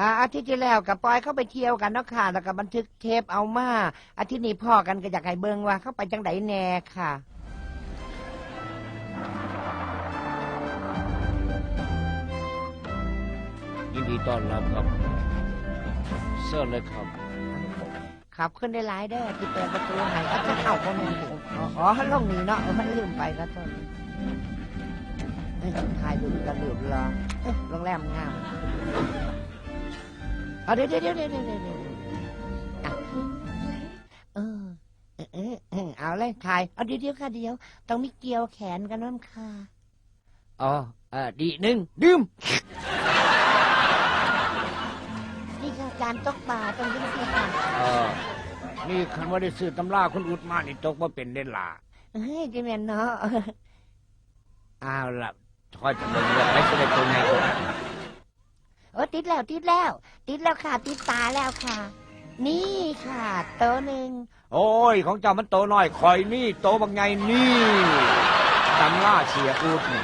อ่าอาทิตย์ที่แล้วกับปอยเข้าไปเที่ยวกันเนาะค่ะ แล้วก็บันทึกเทปเอามา อาทิตย์นี้พ่อกันก็อยากให้เบิ่งว่าเข้าไปจังไดแน่ค่ะ ยินดีต้อนรับครับเชิญเลยครับ ขับขึ้นได้หลายได้อที่เปิดประตูให้ก็จะเข้าคนนึงถึงอ๋ออ๋อลงนี้เนาะมันลืมไปก็ต้นเอ้ยถ่ายดูกระดูดรอเอ้ยโรงแรมงาม เอาเดี๋ยวเดี๋ยวเดี๋ยวเดี๋ยวเดี๋ยวเดี๋ยวอะเออเออเออเออเอาเลยถ่ายเอาเดี๋ยวเดี๋ยวค่ะเดี๋ยว ต้องมีเกี่ยวแขนกันน้ำค่ะอ๋อเอ่อดีหนึ่งดื่มนี่คือการตกปลาตรงนี้สิค่ะเออนี่คันว่าได้ซื้อตำราคุณอุดมานี่ตกว่าเป็นเด่นล่ะเฮ้ยจิแมนเนาะ เอาล่ะคอยจะเบิ่งเรื่องไม่ใช่ได้ตัวไหนตัว โอ้ติดแล้วติดแล้ว ติดแล้วค่ะ ติดตาแล้วค่ะ นี่ค่ะ โตัวหนึ่งโอ้ย ของเจ้ามันโตน้อยคอยนี่โตบางไงนี่ตำราเสียอุดนี่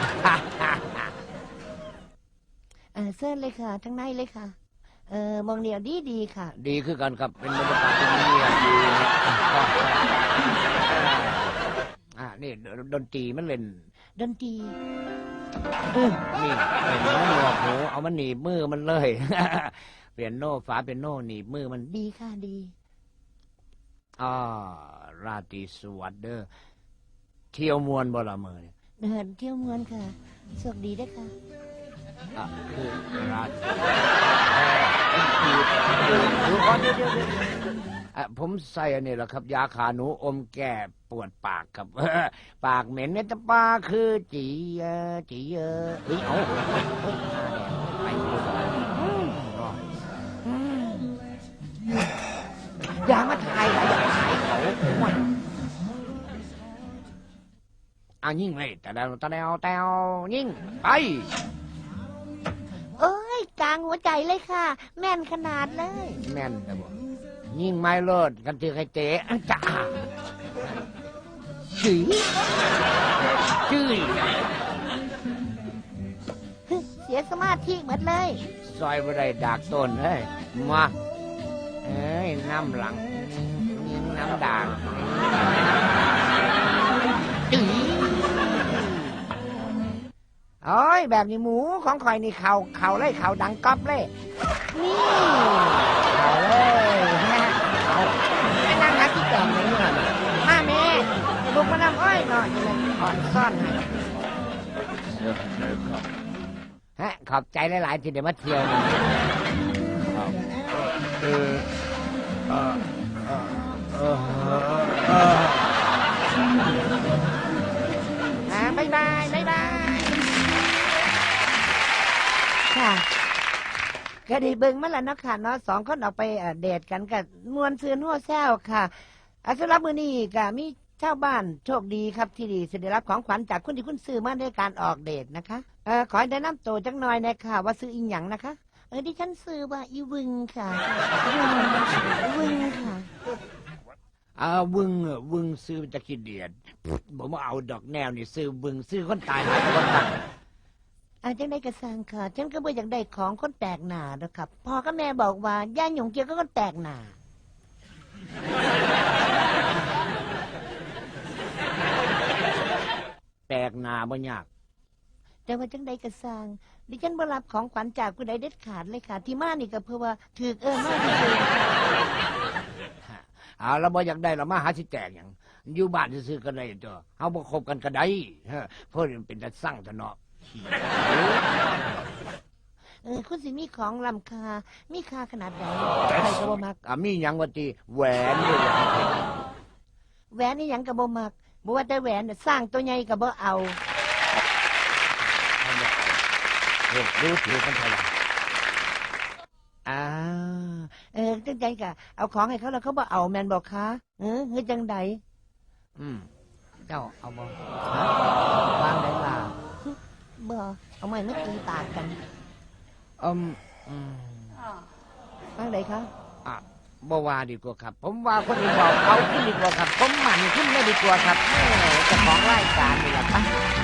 เออเสื้อเลยค่ะ ทั้งในเลยค่ะ เออมองเดียวดีดีๆค่ะ ดีคือกันครับ เป็นบรรยากาศที่เงียบดีอ่านี่ดนตรีมันเล่น ดนตรีนี่เป็นมันหลอกหูเอามันหนีบมือมันเลย เปลี่ยนโน่ฝาเป็นโน่หนีบมือมันดีค่ะดีอ่าราตรีสวัสดิ์เด้อเที่ยวมวนบ่ละมือเนี่ยเดินเที่ยวเมืองค่ะโชคดีด้วยค่ะ อะคือราตรีเอ่อดูก่อนเดี๋ยวเดี๋ยวเดี๋ยว อะผมใส่อันนี้แหละครับ ยาขาหนูอมแก้ปวดปากครับ ปากเหม็นเนี่ยแต่ปากคือจีเออจีเออเฮ้ยเอาเฮ้ยหน้าแดงไปเลยอืมรอดอืมอย่ามาถ่ายค่ะอย่าถ่ายเขาหมดอะยิ่งเลยแต่แล้วแต่แล้วแต่วยิ่งไป เอ้ยกลางหัวใจเลยค่ะ แม่นขนาดเลย แม่นแต่บ่ ยิ่งไม่เลิศกันถือใครเจ๊อะจ้าจื้อจื้อเสียสมาธิหมดเลย ซอยบ่ได้ดากต้นเฮ้ย มาเอ้ยน้ำหลังยิงน้ำด่างจื้อโอ้ย แบบนี้หมูของข่อยนี่เขาเขาเลยเขาดังก๊อบเลย นี่เขาเลยฮะเขาไอ้นั่งนักที่แก่งเลยเนี่ยมาแม่ลูกมานำอ้อยหน่ อ่อนซ่อนให้ฮะขอบใจหลาย ๆ ที่เดี๋ยวมาเที่ยวบเออเออเออเอออ่าบายบายบายบาย ค่ะก็ได้เบิ่งมาแล้วเนาะค่ะเนาะสองคนออกไปเอ่อเดทกันกับนวลซือนัวแซวค่ะอะสำหรับมื้อนี้ก็มี ชาวบ้านโชคดีครับที่ดีสิได้รับของขวัญจากคุณที่คุณซื้อมาในการออกเดทนะคะเอ่อขอให้แนะนำตัวจังหน่อยนะคะว่าซื้ออีหยังนะคะ เออดิฉันซื้อว่าอีวึงค่ะวึงวึงค่ะ อ่าวึงอะวึงซื้อจะคิดเดียดผมว่าเอาดอกแนวนี่ซื้อวึงซื้อคนตายหายคนตายอาจังได้กระสังค่ะ ฉันก็บ่อยากได้ของคนแปลกหน้านะครับพ่อกับแม่บอกว่าย่าหยงเกี่ยวกับคนแปลกหน้า แตกหนาบ่ยาก แต่ว่าจังได้กระสังดิฉันบ่รับของขวัญจากผู้ใดเด็ดขาดเลยค่ะ ที่มานี่ก็เพื่อว่าถือเออมากที่สุดเอาแล้วบ่อยากได้เรามาหาสิแตกหยังอยู่บ้านซื้อๆกันได้ตัวเฮาบ่คบกันก็ได้ฮะเพราะมันเป็นแต่สร้างซะเนาะ เออคุณสิมีของล้ำค่ามีค่าขนาดใดใครก็บ่มัก อะมีหยังว่าติแหวนด้วยหยังแหวนนี่หยังก็บ่มัก บ่ว่าแต่แหวนน่ะสร้างตัวใหญ่ก็บ่เอาเอาบ่เออดูถือกันเท่าไหร่อ่าเออจังใจกะเอาของให้เขาแล้วเขาบ่เอาแม่นบอกคะเออเฮ้ยจังใดอืมเจ้าเอาบ่วางไหนล่ะบ่เอาไม้มาตีปากกันอืมอืมวางไหนคะอะ บ่ว่าดีกว่าครับ ผมว่าคนอื่นบอกเขาขึ้นดีกว่าครับ ผมหมั่นขึ้นไม่ดีกว่าครับแม่เจ้าของรายการนี่แหละปะ